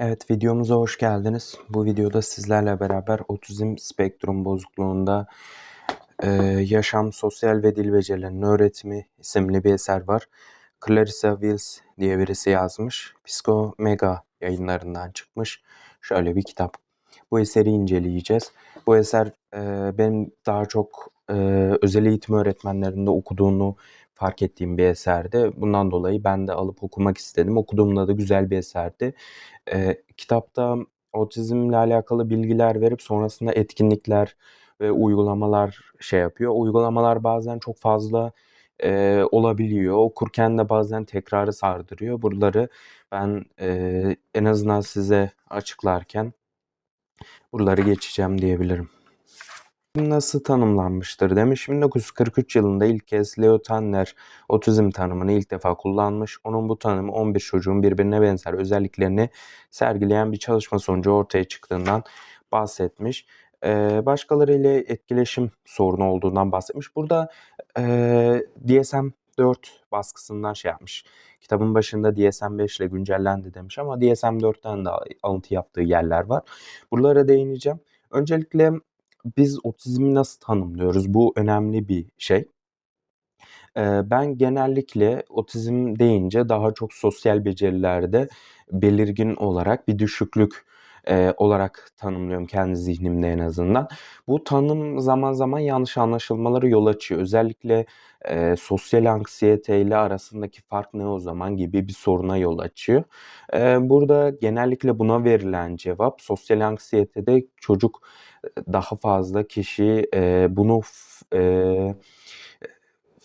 Evet, videomuza hoş geldiniz. Bu videoda sizlerle beraber otizm spektrum bozukluğunda e, yaşam, sosyal ve dil becerilerinin öğretimi isimli bir eser var. Clarissa Wills diye birisi yazmış. Psiko Mega yayınlarından çıkmış. Şöyle bir kitap. Bu eseri inceleyeceğiz. Bu eser e, benim daha çok e, özel eğitim öğretmenlerinde okuduğunu fark ettiğim bir eserdi. Bundan dolayı ben de alıp okumak istedim. Okuduğumda da güzel bir eserdi. E, kitapta otizmle alakalı bilgiler verip sonrasında etkinlikler ve uygulamalar şey yapıyor. Uygulamalar bazen çok fazla e, olabiliyor. Okurken de bazen tekrarı sardırıyor. Buraları ben e, en azından size açıklarken buraları geçeceğim diyebilirim. Nasıl tanımlanmıştır demiş. 1943 yılında ilk kez Leo Tanner otizm tanımını ilk defa kullanmış. Onun bu tanımı 11 çocuğun birbirine benzer özelliklerini sergileyen bir çalışma sonucu ortaya çıktığından bahsetmiş. Ee, başkalarıyla etkileşim sorunu olduğundan bahsetmiş. Burada e, DSM-4 baskısından şey yapmış. Kitabın başında DSM-5 ile güncellendi demiş ama DSM-4'ten de alıntı yaptığı yerler var. Buralara değineceğim. Öncelikle biz otizmi nasıl tanımlıyoruz? Bu önemli bir şey. Ben genellikle otizm deyince daha çok sosyal becerilerde belirgin olarak bir düşüklük, olarak tanımlıyorum kendi zihnimde en azından. Bu tanım zaman zaman yanlış anlaşılmalara yol açıyor. Özellikle, eee, sosyal anksiyete ile arasındaki fark ne o zaman gibi bir soruna yol açıyor. Eee, burada genellikle buna verilen cevap sosyal anksiyetede çocuk, daha fazla kişi, eee, bunu eee,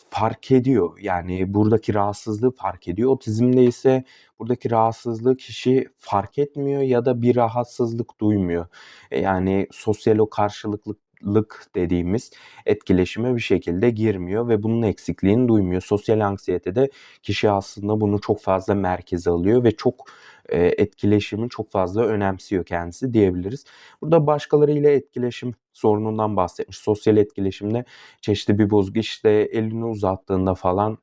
fark ediyor. Yani buradaki rahatsızlığı fark ediyor. Otizmde ise buradaki rahatsızlığı kişi fark etmiyor ya da bir rahatsızlık duymuyor. E, yani sosyal o karşılıklılık dediğimiz etkileşime bir şekilde girmiyor ve bunun eksikliğini duymuyor. Sosyal anksiyetede kişi aslında bunu çok fazla merkeze alıyor ve çok e, etkileşimi çok fazla önemsiyor kendisi diyebiliriz. Burada başkalarıyla etkileşim sorunundan bahsetmiş. Sosyal etkileşimde çeşitli bir bozgu işte elini uzattığında falan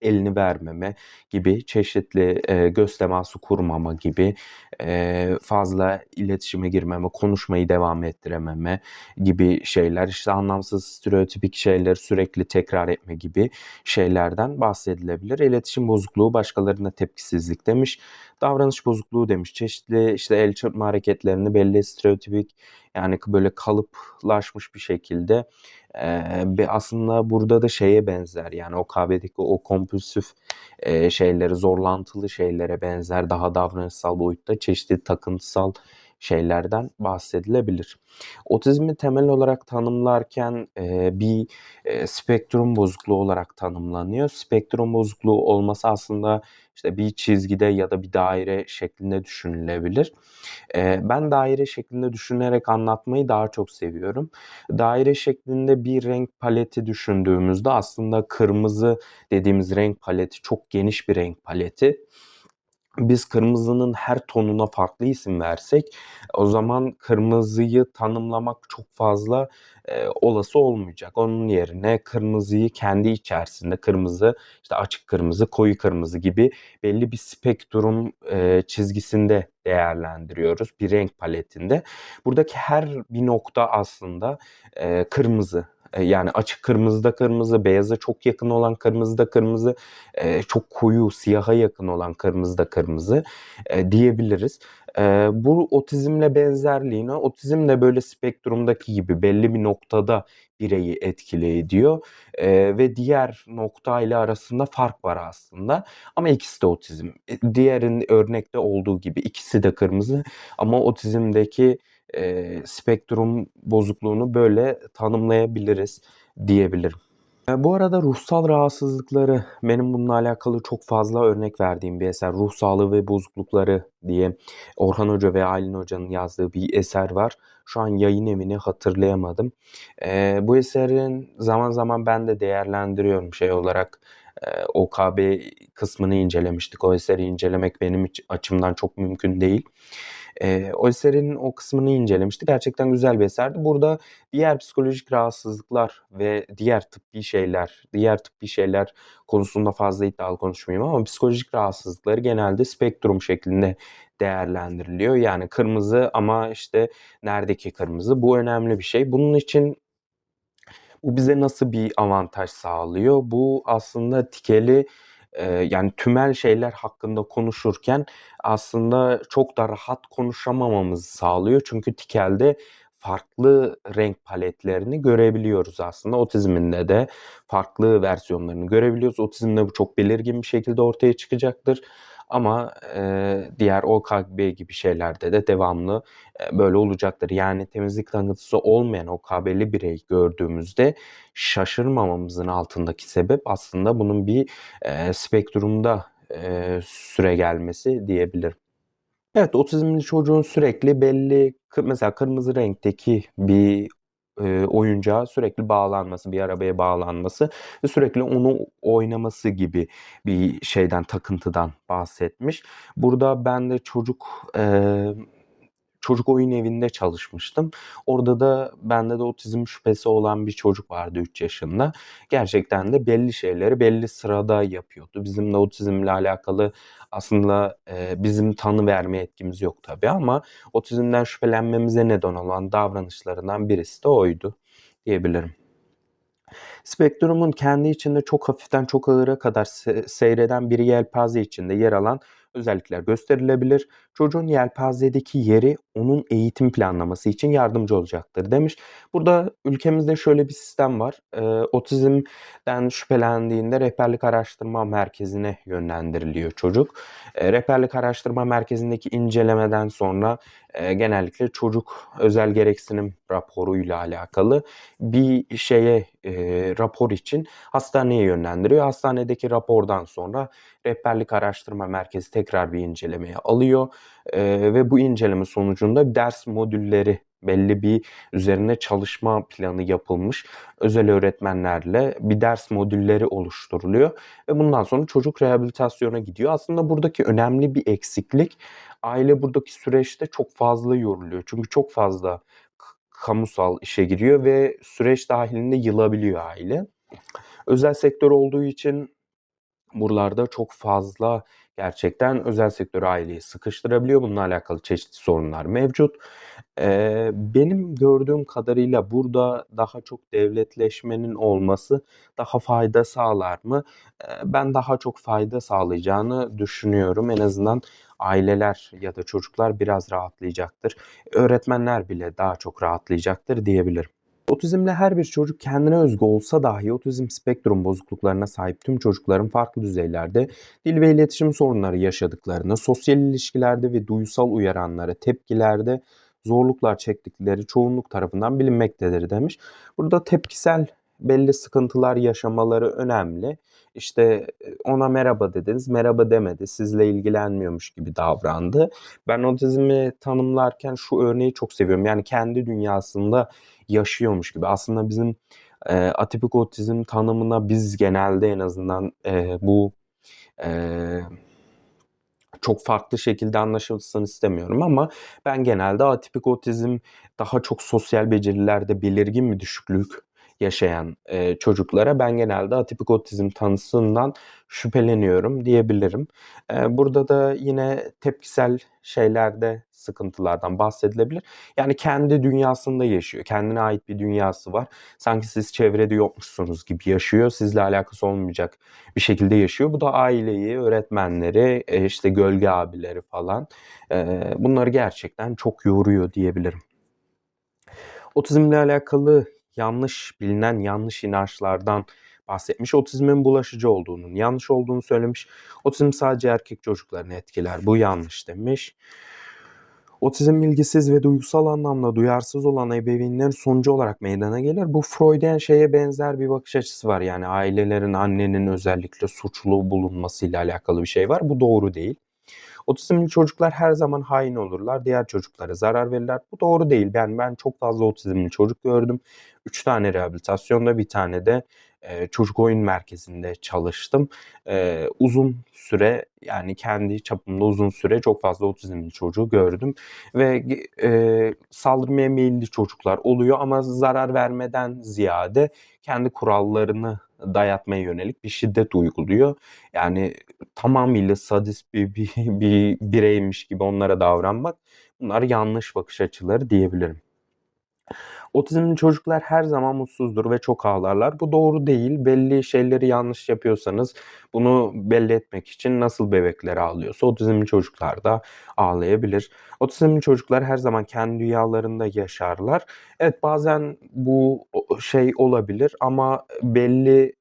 elini vermeme gibi çeşitli e, göz teması kurmama gibi e, fazla iletişime girmeme, konuşmayı devam ettirememe gibi şeyler işte anlamsız stereotipik şeyleri sürekli tekrar etme gibi şeylerden bahsedilebilir. İletişim bozukluğu başkalarına tepkisizlik demiş. Davranış bozukluğu demiş. Çeşitli işte el çırpma hareketlerini belli stereotipik yani böyle kalıplaşmış bir şekilde Eee, aslında burada da şeye benzer yani o kahvedeki o kompulsif eee, şeylere, zorlantılı şeylere benzer daha davranışsal boyutta çeşitli takıntısal şeylerden bahsedilebilir. Otizmi temel olarak tanımlarken eee, bir eee, spektrum bozukluğu olarak tanımlanıyor. Spektrum bozukluğu olması aslında işte bir çizgide ya da bir daire şeklinde düşünülebilir. Eee, ben daire şeklinde düşünerek anlatmayı daha çok seviyorum. Daire şeklinde bir renk paleti düşündüğümüzde aslında kırmızı dediğimiz renk paleti çok geniş bir renk paleti biz kırmızının her tonuna farklı isim versek o zaman kırmızıyı tanımlamak çok fazla, eee, olası olmayacak. Onun yerine kırmızıyı kendi içerisinde kırmızı, işte açık kırmızı, koyu kırmızı gibi belli bir spektrum, eee, çizgisinde değerlendiriyoruz bir renk paletinde. Buradaki her bir nokta aslında, eee, kırmızı. Eee, yani açık kırmızı da kırmızı, beyaza çok yakın olan kırmızı da kırmızı, eee, çok koyu siyaha yakın olan kırmızı da kırmızı, eee, diyebiliriz. Eee, bu otizmle benzerliğine otizm de böyle spektrumdaki gibi belli bir noktada bireyi etkili ediyor, eee, ve diğer nokta ile arasında fark var aslında ama ikisi de otizm. E, diğerin örnekte olduğu gibi ikisi de kırmızı ama otizmdeki eee, spektrum bozukluğunu böyle tanımlayabiliriz diyebilirim. E, bu arada ruhsal rahatsızlıkları benim bununla alakalı çok fazla örnek verdiğim bir eser. Ruh sağlığı ve bozuklukları diye Orhan Hoca ve Aylin Hoca'nın yazdığı bir eser var. Şu an yayın evini hatırlayamadım. Eee, bu eserin zaman zaman ben de değerlendiriyorum şey olarak. Eee, OKB kısmını incelemiştik. O eseri incelemek benim açımdan çok mümkün değil. Eee, o eserin o kısmını incelemiştik. Gerçekten güzel bir eserdi. Burada diğer psikolojik rahatsızlıklar ve diğer tıbbi şeyler, diğer tıbbi şeyler konusunda fazla iddialı konuşmayayım ama psikolojik rahatsızlıkları genelde spektrum şeklinde değerlendiriliyor. Yani kırmızı ama işte neredeki kırmızı? Bu önemli bir şey. Bunun için bu bize nasıl bir avantaj sağlıyor? Bu aslında tikeli yani tümel şeyler hakkında konuşurken aslında çok da rahat konuşamamamızı sağlıyor. Çünkü tikelde farklı renk paletlerini görebiliyoruz aslında. Otizminde de farklı versiyonlarını görebiliyoruz. Otizmde bu çok belirgin bir şekilde ortaya çıkacaktır. Ama e, diğer OKB gibi şeylerde de devamlı e, böyle olacaktır. Yani temizlik takıntısı olmayan OKB'li birey gördüğümüzde şaşırmamamızın altındaki sebep aslında bunun bir e, spektrumda e, süre gelmesi diyebilirim. Evet, otizmli çocuğun sürekli belli mesela kırmızı renkteki bir, eee, oyuncağa sürekli bağlanması, bir arabaya bağlanması ve sürekli onu oynaması gibi bir şeyden, takıntıdan bahsetmiş. Burada ben de çocuk, çocuk oyun evinde çalışmıştım. Orada da bende de otizm şüphesi olan bir çocuk vardı 3 yaşında. Gerçekten de belli şeyleri belli sırada yapıyordu. Bizim de otizmle alakalı aslında, eee, bizim tanı verme yetkimiz yok tabii ama otizmden şüphelenmemize neden olan davranışlarından birisi de oydu diyebilirim. Spektrumun kendi içinde çok hafiften çok ağıra kadar se seyreden bir yelpaze içinde yer alan özellikler gösterilebilir. Çocuğun yelpazedeki yeri onun eğitim planlaması için yardımcı olacaktır demiş. Burada ülkemizde şöyle bir sistem var. Eee, otizmden şüphelendiğinde rehberlik araştırma merkezine yönlendiriliyor çocuk. Eee, rehberlik araştırma merkezindeki incelemeden sonra eee, genellikle çocuk özel gereksinim raporuyla alakalı bir şeye eee, rapor için hastaneye yönlendiriyor. Hastanedeki rapordan sonra rehberlik araştırma merkezi tekrar bir incelemeye alıyor eee, ve bu inceleme sonucunda ders modülleri belli bir üzerine çalışma planı yapılmış özel öğretmenlerle bir ders modülleri oluşturuluyor ve bundan sonra çocuk rehabilitasyona gidiyor. Aslında buradaki önemli bir eksiklik aile buradaki süreçte çok fazla yoruluyor. Çünkü çok fazla kamusal işe giriyor ve süreç dâhilinde yılabiliyor aile. Özel sektör olduğu için buralarda çok fazla gerçekten özel sektör aileyi sıkıştırabiliyor. Bununla alakalı çeşitli sorunlar mevcut. Eee, benim gördüğüm kadarıyla burada daha çok devletleşmenin olması daha fayda sağlar mı? Eee, ben daha çok fayda sağlayacağını düşünüyorum. En azından aileler ya da çocuklar biraz rahatlayacaktır. Öğretmenler bile daha çok rahatlayacaktır diyebilirim. Otizmli her bir çocuk kendine özgü olsa dahi otizm spektrum bozukluklarına sahip tüm çocukların farklı düzeylerde dil ve iletişim sorunları yaşadıklarını, sosyal ilişkilerde ve duysal uyaranlara tepkilerde zorluklar çektikleri çoğunluk tarafından bilinmektedir demiş. Burada tepkisel belli sıkıntılar yaşamaları önemli. İşte, eee, ona merhaba dediniz, merhaba demedi, sizle ilgilenmiyormuş gibi davrandı. Ben otizmi tanımlarken şu örneği çok seviyorum. Yani kendi dünyasında yaşıyormuş gibi. Aslında bizim, eee, atipik otizm tanımına biz genelde en azından, eee, bu, eee, çok farklı şekilde anlaşılsın istemiyorum ama ben genelde atipik otizm daha çok sosyal becerilerde belirgin bir düşüklük yaşayan, eee, çocuklara ben genelde atipik otizm tanısından şüpheleniyorum diyebilirim. Eee, burada da yine tepkisel şeylerde sıkıntılardan bahsedilebilir. Yani kendi dünyasında yaşıyor. Kendine ait bir dünyası var. Sanki siz çevrede yokmuşsunuz gibi yaşıyor. Sizle alakası olmayacak bir şekilde yaşıyor. Bu da aileyi, öğretmenleri, eee, işte gölge abileri falan, bunları gerçekten çok yoruyor diyebilirim. Otizmle alakalı yanlış bilinen yanlış inançlardan bahsetmiş. Otizmin bulaşıcı olduğunun yanlış olduğunu söylemiş. Otizm sadece erkek çocuklarını etkiler. Bu yanlış demiş. Otizm ilgisiz ve duygusal anlamda duyarsız olan ebeveynlerin sonucu olarak meydana gelir. Bu Freudian şeye benzer bir bakış açısı var. Yani ailelerin, annenin özellikle suçlu bulunmasıyla alakalı bir şey var. Bu doğru değil. Otizmli çocuklar her zaman hain olurlar. Diğer çocuklara zarar verirler. Bu doğru değil. Ben ben çok fazla otizmli çocuk gördüm. 3 tane rehabilitasyonda, 1 tane de, eee, çocuk oyun merkezinde çalıştım. Eee, uzun süre, yani kendi çapımda uzun süre çok fazla otizmli çocuğu gördüm ve eee, saldırmaya meyilli çocuklar oluyor ama zarar vermeden ziyade kendi kurallarını, dayatmaya yönelik bir şiddet uyguluyor. Yani tamamıyla sadist bir, bir, bir bireymiş gibi onlara davranmak bunlar yanlış bakış açıları diyebilirim. Otizmli çocuklar her zaman mutsuzdur ve çok ağlarlar. Bu doğru değil. Belli şeyleri yanlış yapıyorsanız bunu belli etmek için nasıl bebekler ağlıyorsa otizmli çocuklar da ağlayabilir. Otizmli çocuklar her zaman kendi dünyalarında yaşarlar. Evet bazen bu şey olabilir ama belli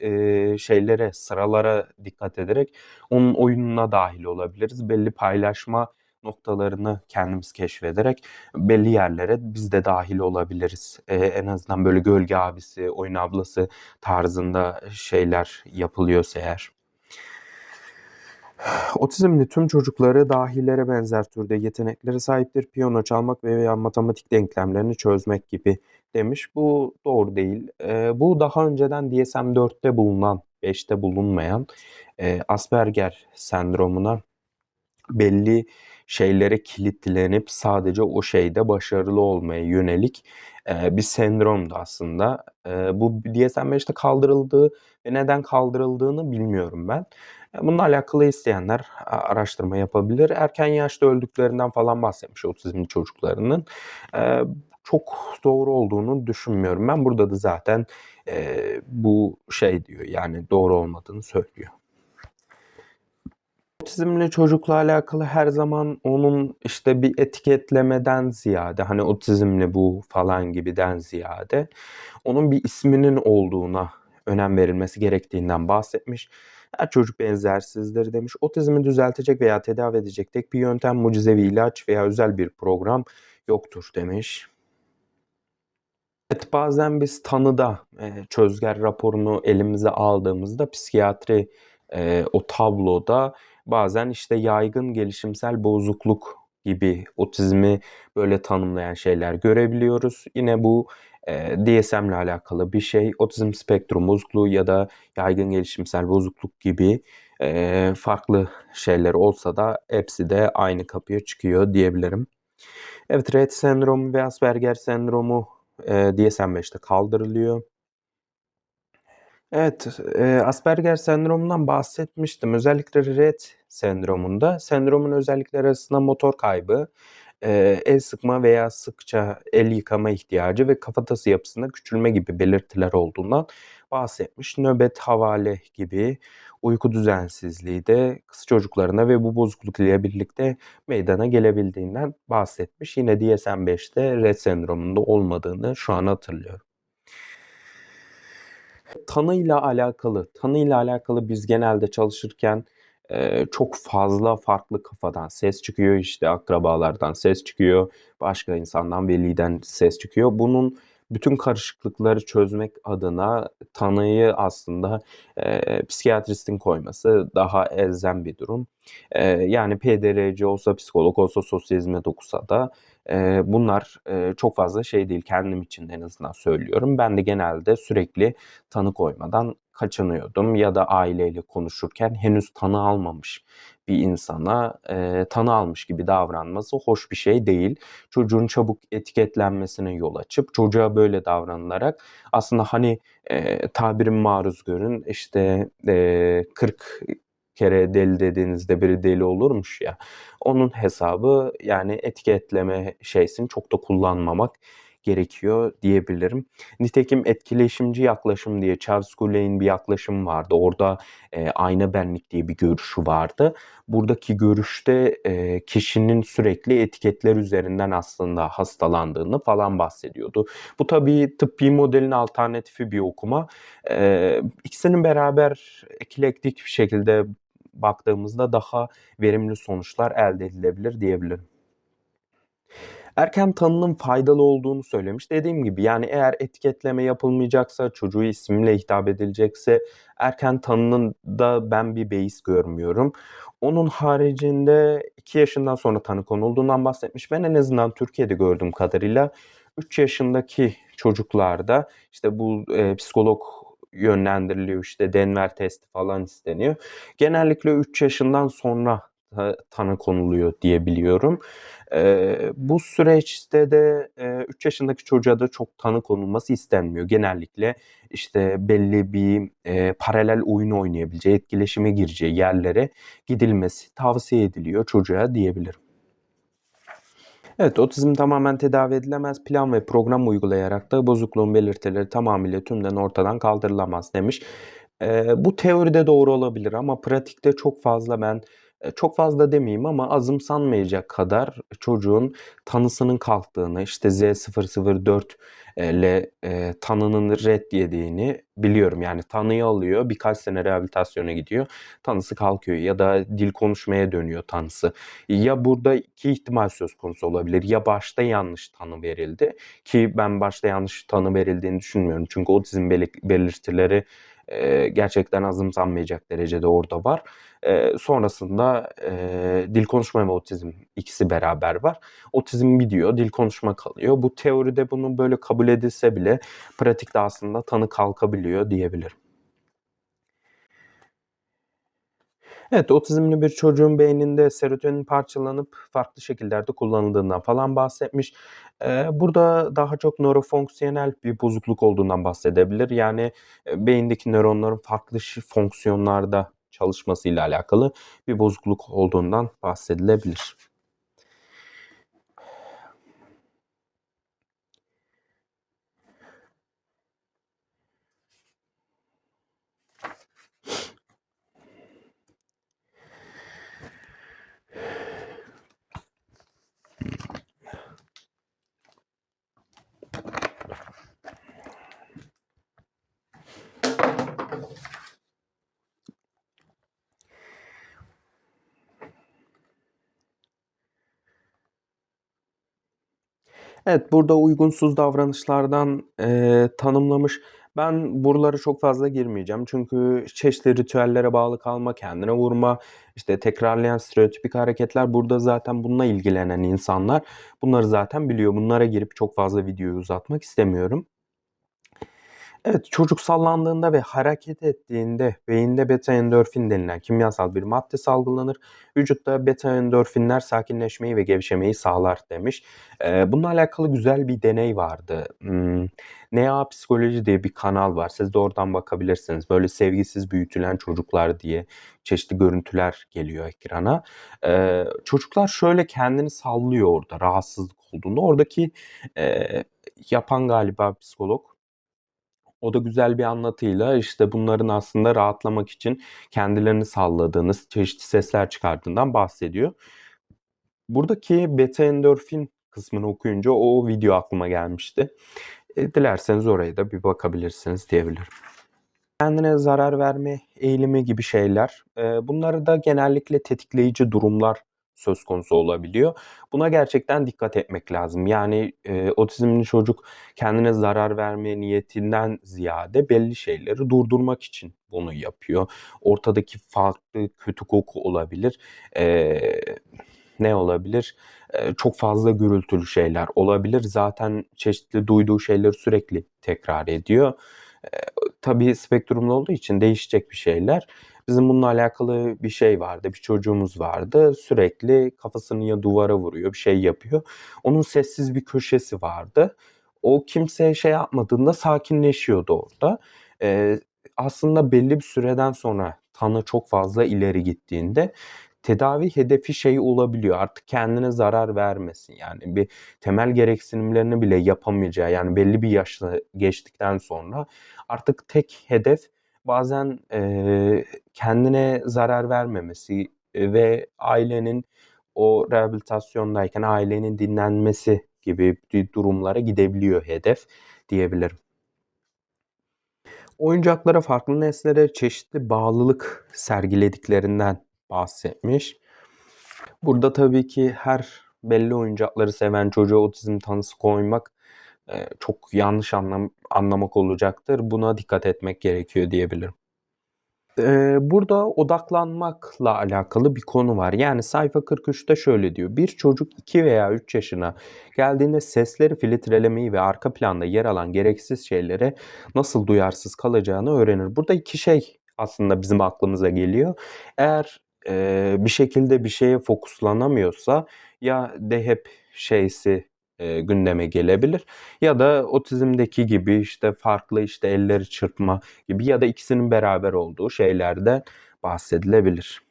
e, şeylere, sıralara dikkat ederek onun oyununa dahil olabiliriz. Belli paylaşma noktalarını kendimiz keşfederek belli yerlere biz de dahil olabiliriz. Eee, en azından böyle gölge abisi, oyun ablası tarzında şeyler yapılıyorsa eğer. Otizmli tüm çocukları dahilere benzer türde yeteneklere sahiptir. Piyano çalmak veya matematik denklemlerini çözmek gibi demiş. Bu doğru değil. Eee, bu daha önceden DSM-4'te bulunan, 5'te bulunmayan eee, Asperger sendromuna belli şeylere kilitlenip sadece o şeyde başarılı olmaya yönelik bir sendromdu aslında. Bu DSM-5'te kaldırıldığı ve neden kaldırıldığını bilmiyorum ben. Bununla alakalı isteyenler araştırma yapabilir. Erken yaşta öldüklerinden falan bahsetmiş otizmli çocuklarının. Eee, çok doğru olduğunu düşünmüyorum ben. Burada da zaten bu şey diyor yani doğru olmadığını söylüyor. Otizmli çocukla alakalı her zaman onun işte bir etiketlemeden ziyade hani otizmli bu falan gibiden ziyade onun bir isminin olduğuna önem verilmesi gerektiğinden bahsetmiş. Her çocuk benzersizdir demiş. Otizmi düzeltecek veya tedavi edecek tek bir yöntem, mucizevi ilaç veya özel bir program yoktur demiş. Evet, bazen biz tanıda, eee, çözger raporunu elimize aldığımızda psikiyatri, eee, o tabloda bazen işte yaygın gelişimsel bozukluk gibi otizmi böyle tanımlayan şeyler görebiliyoruz. Yine bu eee, DSM'le alakalı bir şey. Otizm spektrum bozukluğu ya da yaygın gelişimsel bozukluk gibi eee, farklı şeyler olsa da hepsi de aynı kapıya çıkıyor diyebilirim. Evet, Rett sendromu ve Asperger sendromu eee, DSM-5'te kaldırılıyor. Evet, eee, Asperger sendromundan bahsetmiştim. Özellikle Rett sendromunda sendromun özellikleri arasında motor kaybı, eee, el sıkma veya sıkça el yıkama ihtiyacı ve kafatası yapısında küçülme gibi belirtiler olduğundan bahsetmiş. Nöbet, havale gibi uyku düzensizliği de kız çocuklarında ve bu bozukluk ile birlikte meydana gelebildiğinden bahsetmiş. Yine DSM-5'te Rett sendromunda olmadığını şu an hatırlıyorum. Tanıyla alakalı, tanıyla alakalı biz genelde çalışırken, eee, çok fazla farklı kafadan ses çıkıyor. İşte akrabalardan ses çıkıyor, başka insandan, veliden ses çıkıyor. Bunun bütün karışıklıkları çözmek adına tanıyı aslında, eee, psikiyatristin koyması daha elzem bir durum. Eee, yani PDRC olsa, psikolog olsa, sosyal hizmet okusa da, eee, bunlar, eee, çok fazla şey değil. Kendim için en azından söylüyorum. Ben de genelde sürekli tanı koymadan kaçınıyordum ya da aileyle konuşurken henüz tanı almamış bir insana, eee, tanı almış gibi davranması hoş bir şey değil. Çocuğun çabuk etiketlenmesine yol açıp çocuğa böyle davranılarak aslında hani, eee, tabirimi maruz görün, işte, eee, 40 kere deli dediğinizde biri deli olurmuş ya, onun hesabı yani etiketleme şeysini çok da kullanmamak gerekiyor diyebilirim. Nitekim etkileşimci yaklaşım diye Charles Goulet'in bir yaklaşımı vardı. Orada, eee, ayna benlik diye bir görüşü vardı. Buradaki görüşte, eee, kişinin sürekli etiketler üzerinden aslında hastalandığını falan bahsediyordu. Bu tabii tıbbi modelin alternatifi bir okuma. Eee, ikisinin beraber eklektik bir şekilde baktığımızda daha verimli sonuçlar elde edilebilir diyebilirim. Erken tanının faydalı olduğunu söylemiş. Dediğim gibi, yani, eğer etiketleme yapılmayacaksa, çocuğu ismiyle hitap edilecekse erken tanının da ben bir beis görmüyorum. Onun haricinde 2 yaşından sonra tanı konulduğundan bahsetmiş. Ben en azından Türkiye'de gördüğüm kadarıyla 3 yaşındaki çocuklarda, işte, bu, eee, psikolog yönlendiriliyor, işte, Denver testi falan isteniyor. Genellikle 3 yaşından sonra ta tanı konuluyor diye biliyorum. Eee, bu süreçte de, eee, 3 yaşındaki çocuğa da çok tanı konulması istenmiyor. Genellikle, işte, belli bir, eee, paralel oyun oynayabileceği, etkileşime gireceği yerlere gidilmesi tavsiye ediliyor çocuğa diyebilirim. Evet, otizm tamamen tedavi edilemez. Plan ve program uygulayarak da bozukluğun belirtileri tamamıyla tümden ortadan kaldırılamaz demiş. Eee, bu teoride doğru olabilir ama pratikte çok fazla ben, çok fazla demeyeyim ama azımsanmayacak kadar çocuğun tanısının kalktığını, işte Z004 eee, le eee, tanının ret yediğini biliyorum. Yani tanıyı alıyor, birkaç sene rehabilitasyona gidiyor, tanısı kalkıyor ya da dil konuşmaya dönüyor tanısı. Ya burada 2 ihtimal söz konusu olabilir. Ya başta yanlış tanı verildi ki ben başta yanlış tanı verildiğini düşünmüyorum. Çünkü otizm beli belirtileri, eee, gerçekten azımsanmayacak derecede orada var. Eee, sonrasında, eee, dil konuşma ve otizm ikisi beraber var. Otizm gidiyor, dil konuşma kalıyor. Bu teoride bunun böyle kabul edilse bile pratikte aslında tanı kalkabiliyor diyebilirim. Evet, otizmli bir çocuğun beyninde serotonin parçalanıp farklı şekillerde kullanıldığından falan bahsetmiş. Eee, burada daha çok nörofonksiyonel bir bozukluk olduğundan bahsedebilir. Yani, eee, beyindeki nöronların farklı fonksiyonlarda çalışmasıyla alakalı bir bozukluk olduğundan bahsedilebilir. Evet, burada uygunsuz davranışlardan, eee, tanımlamış. Ben buralara çok fazla girmeyeceğim. Çünkü çeşitli ritüellere bağlı kalma, kendine vurma, işte, tekrarlayan stereotipik hareketler burada zaten bununla ilgilenen insanlar bunları zaten biliyor. Bunlara girip çok fazla videoyu uzatmak istemiyorum. Evet, çocuk sallandığında ve hareket ettiğinde beyinde beta endorfin denilen kimyasal bir madde salgılanır. Vücutta beta endorfinler sakinleşmeyi ve gevşemeyi sağlar demiş. Eee, bununla alakalı güzel bir deney vardı. Imm, NEA Psikoloji diye bir kanal var. Siz de oradan bakabilirsiniz. Böyle sevgisiz büyütülen çocuklar diye çeşitli görüntüler geliyor ekrana. Eee, çocuklar şöyle kendini sallıyor orada rahatsızlık olduğunda. Oradaki, eee, yapan galiba psikolog. O da güzel bir anlatıyla, işte, bunların aslında rahatlamak için kendilerini salladığını, çeşitli sesler çıkardığından bahsediyor. Buradaki beta endorfin kısmını okuyunca o video aklıma gelmişti. Eee, dilerseniz oraya da bir bakabilirsiniz diyebilirim. Kendine zarar verme eğilimi gibi şeyler, eee, bunları da genellikle tetikleyici durumlar söz konusu olabiliyor. Buna gerçekten dikkat etmek lazım. Yani, eee, otizmli çocuk kendine zarar verme niyetinden ziyade belli şeyleri durdurmak için bunu yapıyor. Ortadaki farklı kötü koku olabilir. Eee, ne olabilir? Eee, çok fazla gürültülü şeyler olabilir. Zaten çeşitli duyduğu şeyleri sürekli tekrar ediyor. Eee, tabii spektrumlu olduğu için değişecek bir şeyler. Bizim bununla alakalı bir şey vardı, bir çocuğumuz vardı. Sürekli kafasını ya duvara vuruyor, bir şey yapıyor. Onun sessiz bir köşesi vardı. O kimseye şey yapmadığında sakinleşiyordu orada. Eee, aslında belli bir süreden sonra tanı çok fazla ileri gittiğinde tedavi hedefi şey olabiliyor, artık kendine zarar vermesin. Yani bir temel gereksinimlerini bile yapamayacağı, yani belli bir yaşı geçtikten sonra artık tek hedef bazen, eee, kendine zarar vermemesi, eee, ve ailenin o rehabilitasyondayken ailenin dinlenmesi gibi durumlara gidebiliyor hedef diyebilirim. Oyuncaklara, farklı nesnelere çeşitli bağlılık sergilediklerinden bahsetmiş. Burada tabii ki her belli oyuncakları seven çocuğa otizm tanısı koymak, çok yanlış anlam anlamak olacaktır. Buna dikkat etmek gerekiyor diyebilirim. Eee, burada odaklanmakla alakalı bir konu var. Yani sayfa 43'te şöyle diyor: "Bir çocuk 2 veya 3 yaşına geldiğinde sesleri filtrelemeyi ve arka planda yer alan gereksiz şeylere nasıl duyarsız kalacağını öğrenir." Burada 2 şey aslında bizim aklımıza geliyor. Eğer, e, bir şekilde bir şeye fokuslanamıyorsa ya de hep şeysi e, gündeme gelebilir ya da otizmdeki gibi işte farklı işte elleri çırpma gibi ya da ikisinin beraber olduğu şeylerden bahsedilebilir.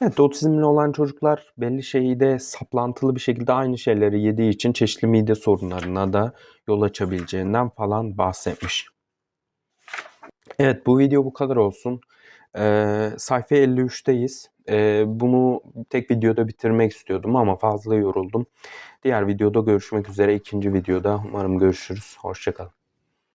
Evet, otizmli olan çocuklar belli şeyde saplantılı bir şekilde aynı şeyleri yediği için çeşitli mide sorunlarına da yol açabileceğinden falan bahsetmiş. Evet bu video bu kadar olsun. Ee, sayfa 53'teyiz. Ee, bunu tek videoda bitirmek istiyordum ama fazla yoruldum. Diğer videoda görüşmek üzere. ikinci videoda umarım görüşürüz. Hoşçakalın.